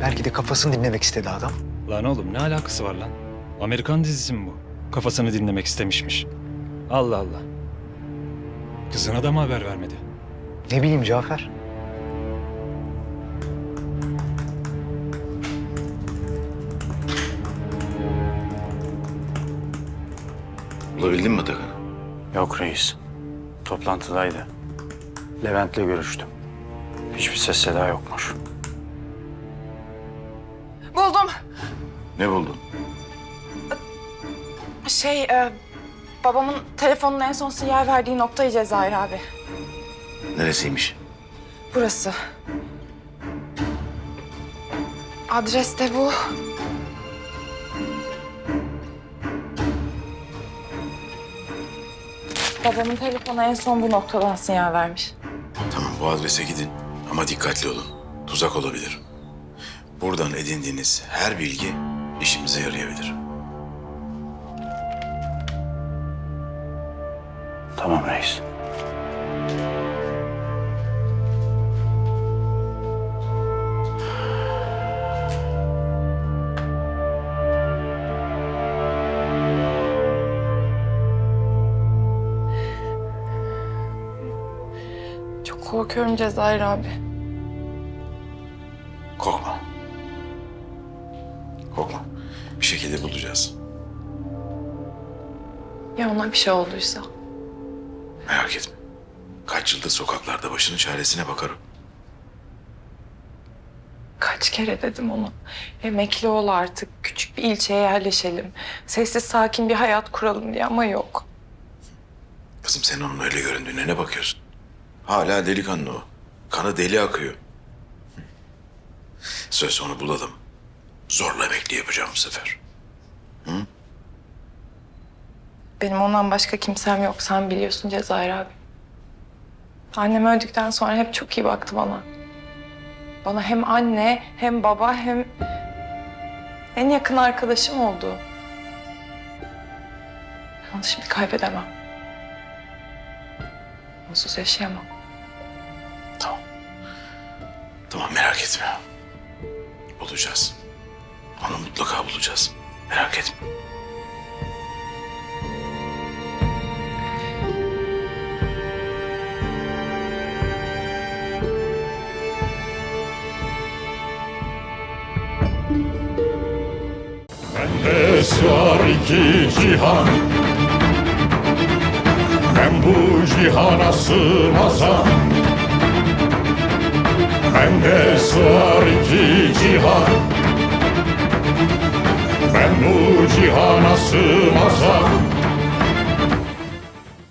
Belki de kafasını dinlemek istedi adam. Lan oğlum ne alakası var lan? Amerikan dizisi mi bu? Kafasını dinlemek istemişmiş. Allah Allah. Kızına da mı haber vermedi? Ne bileyim Cafer. Bulabildin mi Atakan'ı? Yok reis. Toplantıdaydı. Levent'le görüştüm. Hiçbir ses seda yokmuş. Buldum. Ne buldun? Şey, e, babamın telefonun en son sinyal verdiği noktayı Cezayir abi. Neresiymiş? Burası. Adres de bu. Babamın telefonu en son bu noktadan sinyal vermiş. Tamam bu adrese gidin ama dikkatli olun. Tuzak olabilir. Buradan edindiğiniz her bilgi işimize yarayabilir. Tamam reis. Çok korkuyorum Cezayir abi. Korkma. Korkma. Bir şekilde bulacağız. Ya ona bir şey olduysa? Merak etme. Kaç yıldır sokaklarda başının çaresine bakarım. Kaç kere dedim onu. Emekli ol artık. Küçük bir ilçeye yerleşelim. Sessiz sakin bir hayat kuralım diye ama yok. Kızım sen onun öyle göründüğüne ne bakıyorsun? Hala delikanlı o. Kanı deli akıyor. Söz onu bulalım. Zorla emekli yapacağım bu sefer. Benim ondan başka kimsem yok. Sen biliyorsun Cezayir abi. Annem öldükten sonra hep çok iyi baktı bana. Bana hem anne, hem baba, hem en yakın arkadaşım oldu. Onu şimdi kaybedemem. Onsuz yaşayamam. Tamam. Tamam merak etme. Bulacağız. Onu mutlaka bulacağız. Merak etme. Bende sığar iki cihan Ben bu cihana sığmazam Bende sığar iki cihan Ben bu cihana sığmazam